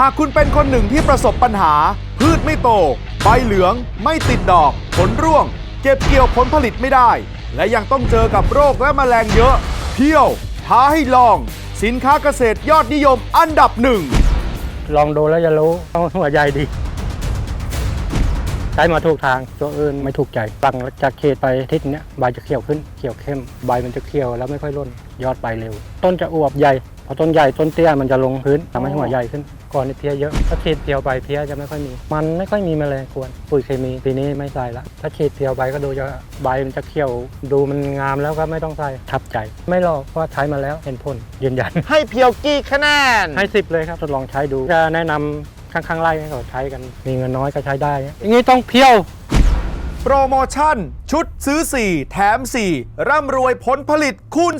หากคุณเป็นคนหนึ่งที่ประสบปัญหา พืชไม่โต ใบเหลือง ไม่ติดดอก ผลร่วง เก็บเกี่ยวผลผลิตไม่ได้ และยังต้องเจอกับโรคและแมลงเยอะ เที่ยว ท้าให้ลอง สินค้าเกษตรยอดนิยมอันดับหนึ่ง ลองดูแล้วจะรู้ต้องหัวใหญ่ดี ใช้มาถูกทางตัวอื่นไม่ถูกใจตั้งจากเขตไปทิศเนี้ยใบจะเขียวขึ้นเขียวเข้มใบมันจะเขียวแล้วไม่ค่อยร่นยอดใบเร็ว ต้นจะอวบใหญ่พอต้นใหญ่ต้นเตี้ยมันจะลงพื้นทำให้หัวใหญ่ขึ้นก่อนนี่เพลี้ยเยอะถ้าเขตเพียวไปเพลี้ยจะไม่ค่อยมี มันไม่ค่อยมีแมลงกวนปุ๋ยเคมีปีนี้ไม่ใส่ละถ้าเขตเพียวไปก็ดูจะใบมันจะเขียว ดูมันงามแล้วก็ไม่ต้องใส่ทับใจ ไม่หรอกเพราะว่าใช้มาแล้วเห็นผลยืนยัน ให้เพียวกี่คะแนนให้สิบเลยครับทดลองใช้ดูจะแนะนำ ข้างๆไร่ให้เขาใช้กัน มีเงินน้อยก็ใช้ได้ อย่างนี้ต้องเพียว โปรโมชั่น ชุดซื้อ 4 แถม 4 ร่ำรวยผลผลิตคูณ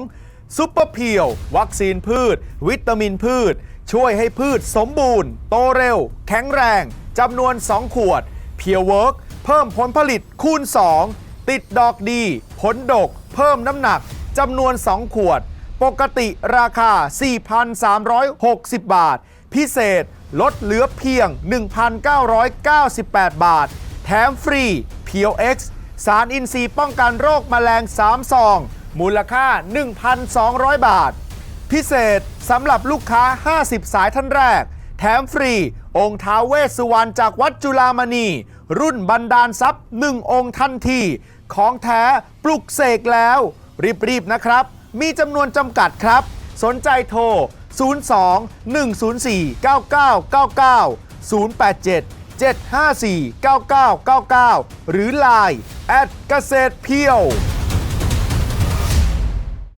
2 ซุปเปอร์เพียว วัคซีนพืช วิตามินพืช ช่วยให้พืชสมบูรณ์ โตเร็ว แข็งแรงจำนวน 2 ขวด เพียวเวิร์กเพิ่มผลผลิตคูณ 2 ติดดอกดี ผลดก เพิ่มน้ำหนักจำนวน 2 ขวด ปกติราคา 4,360 บาท พิเศษลดเหลือเพียง 1,998 บาท แถมฟรีเพียว X สารอินทรีย์ป้องกันโรคแมลง 3 ซอง มูลค่า 1,200 บาท พิเศษสำหรับลูกค้า 50 สายท่านแรก แถมฟรี องค์ท้าเวสสุวรรณจากวัดจุฬามณี รุ่นบันดาลทรัพย์ 1 องค์ทันที ของแท้ปลุกเสกแล้ว รีบ ๆ นะครับ มีจำนวนจำกัดครับ สนใจโทร 02 104 9999 087 754 9999 หรือ Line แอดเกษตรเพียว